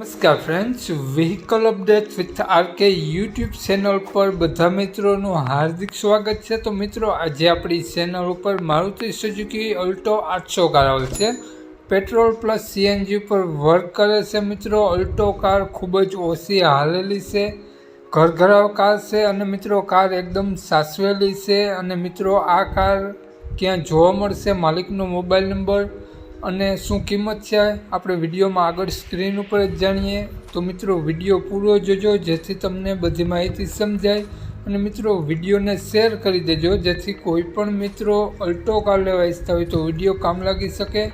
નમસ્કાર friends vehicle update with RK YouTube channel પર બધા મિત્રોનું હાર્દિક સ્વાગત છે. તો મિત્રો, આજે આપણી ચેનલ ઉપર મારુતિ સુઝુકી અલ્ટો આઠસો કાર આવશે પેટ્રોલ પ્લસ સીએનજી પર વર્ક કરે છે મિત્રો. અલ્ટો કાર ખૂબ જ ઓછી હાલેલી છે. ઘરઘરાવ કાર છે અને મિત્રો કાર એકદમ સાસવેલી છે. અને મિત્રો, આ કાર ક્યાં જોવા મળશે? માલિકનો મોબાઈલ નંબર અને શું કિંમત છે? આપણે વિડીયોમાં આગળ સ્ક્રીન ઉપર જ જાણીએ. તો મિત્રો, વીડિયો પૂરો જોજો, જેથી તમને બધી માહિતી સમજાય. અને મિત્રો, વિડીયોને શેર કરી દેજો, જેથી કોઈ પણ મિત્રો અલ્ટો કાર લેવા ઈચ્છતા હોય તો વીડિયો કામ લાગી શકે.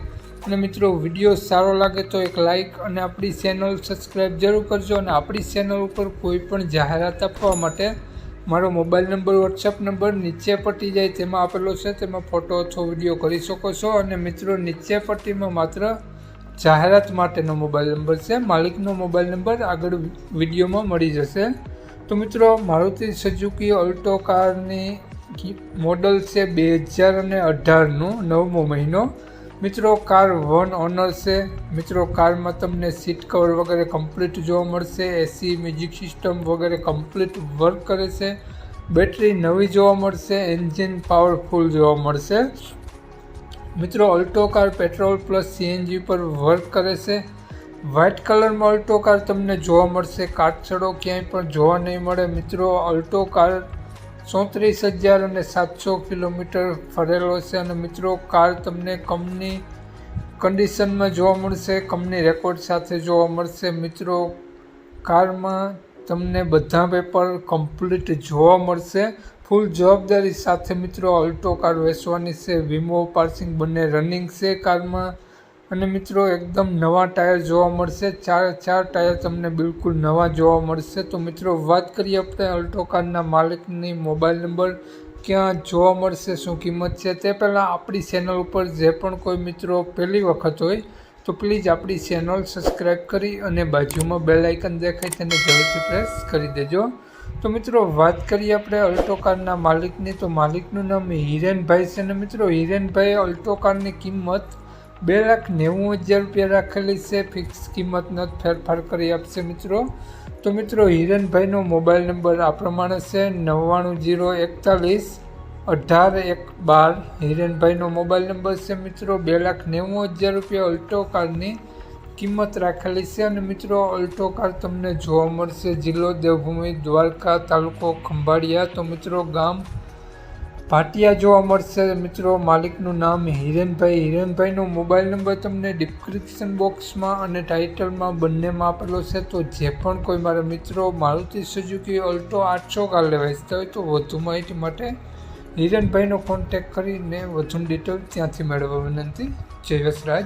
અને મિત્રો, વીડિયો સારો લાગે તો એક લાઇક અને આપણી ચેનલ સબસ્ક્રાઈબ જરૂર કરજો. અને આપણી ચેનલ ઉપર કોઈ પણ જાહેરાત આપવા માટે મારો મોબાઈલ નંબર વોટ્સઅપ નંબર નીચે પટ્ટી જાય તેમાં આપેલો છે. તેમાં ફોટો અથવા વીડિયો કરી શકો છો. અને મિત્રો, નીચે પટ્ટીમાં માત્ર જાહેરાત માટેનો મોબાઈલ નંબર છે. માલિકનો મોબાઈલ નંબર આગળ વિડીયોમાં મળી જશે. તો મિત્રો, મારુતિ સુઝુકી અલ્ટો કારની મોડલ છે બે હજાર અને અઢારનું, નવમો મહિનો. મિત્રો કાર વન ઓનર છે મિત્રો કારમાં તમને સીટ કવર વગેરે કમ્પ્લીટ જોવા મળશે એસી મ્યુઝિક સિસ્ટમ વગેરે કમ્પ્લીટ વર્ક કરે છે બેટરી નવી જોવા મળશે એન્જિન પાવરફુલ જોવા મળશે મિત્રો Alto car petrol plus CNG પર વર્ક કરે છે વ્હાઇટ કલરમાં અલ્ટો કાર તમને જોવા મળશે કાટછડો ક્યાંય પણ જોવા નહીં મળે મિત્રો અલ્ટો કાર ચોત્રીસ હજાર અને સાતસો કિલોમીટર ફરેલો છે અને મિત્રો કાર તમને કંપની કન્ડિશનમાં જોવા મળશે, કંપની રેકોર્ડ સાથે જોવા મળશે. મિત્રો કારમાં તમને બધા પેપર કમ્પ્લીટ જોવા મળશે. ફૂલ જવાબદારી સાથે મિત્રો, અલ્ટો કાર વેચવાની છે, વીમો પાર્સિંગ બંને રનિંગ છે કારમાં અને મિત્રો, એકદમ નવા ટાયર જોવા મળશે. ચાર ચાર ટાયર તમને બિલકુલ નવા જોવા મળશે. તો મિત્રો, વાત કરીએ આપણે અલ્ટો કારના માલિકની મોબાઈલ નંબર. ક્યાં જોવા મળશે, શું કિંમત છે? તે પહેલાં આપણી ચેનલ ઉપર જે પણ કોઈ મિત્રો પહેલી વખત હોય, તો પ્લીઝ આપણી ચેનલ સબસ્ક્રાઈબ કરી અને બાજુમાં બેલ આઇકન દેખાય તેને જરૂરથી પ્રેસ કરી દેજો. તો મિત્રો, વાત કરીએ આપણે અલ્ટો કારના માલિકની. તો માલિકનું નામ હિરેનભાઈ છે અને મિત્રો હિરેનભાઈ અલ્ટો કારની કિંમત બે લાખ નેવું હજાર રૂપિયા રાખેલી છે. ફિક્સ કિંમતના ફેરફાર કરી આપશે મિત્રો. તો મિત્રો હિરેનભાઈનો મોબાઈલ નંબર આ પ્રમાણે છે. નવ્વાણું જીરો એકતાલીસ અઢાર એક બાર. હિરેનભાઈનો મોબાઈલ નંબર છે મિત્રો, બે લાખ નેવું હજાર રૂપિયા અલ્ટો કારની કિંમત રાખેલી છે. અને મિત્રો અલ્ટો કાર તમને જોવા મળશે. જિલ્લો દેવભૂમિ દ્વારકા તાલુકો ખંભાળિયા. તો મિત્રો, ગામ ભાટિયા જોવા મળશે મિત્રો, માલિકનું નામ હિરેનભાઈ. હિરેનભાઈનો મોબાઈલ નંબર તમને ડિસ્ક્રિપ્શન બોક્સમાં અને ટાઇટલમાં બંનેમાં આપેલો છે. તો જે પણ કોઈ મારા મિત્રો, મારુતિ સુઝુકી, અલ્ટો, આઠસો કાર લેવા ઈચ્છતા હોય તો વધુ માહિતી માટે હિરેનભાઈનો કોન્ટેક્ટ કરીને વધુ ડિટેલ ત્યાંથી મેળવવા વિનંતી. જય વસરાજ.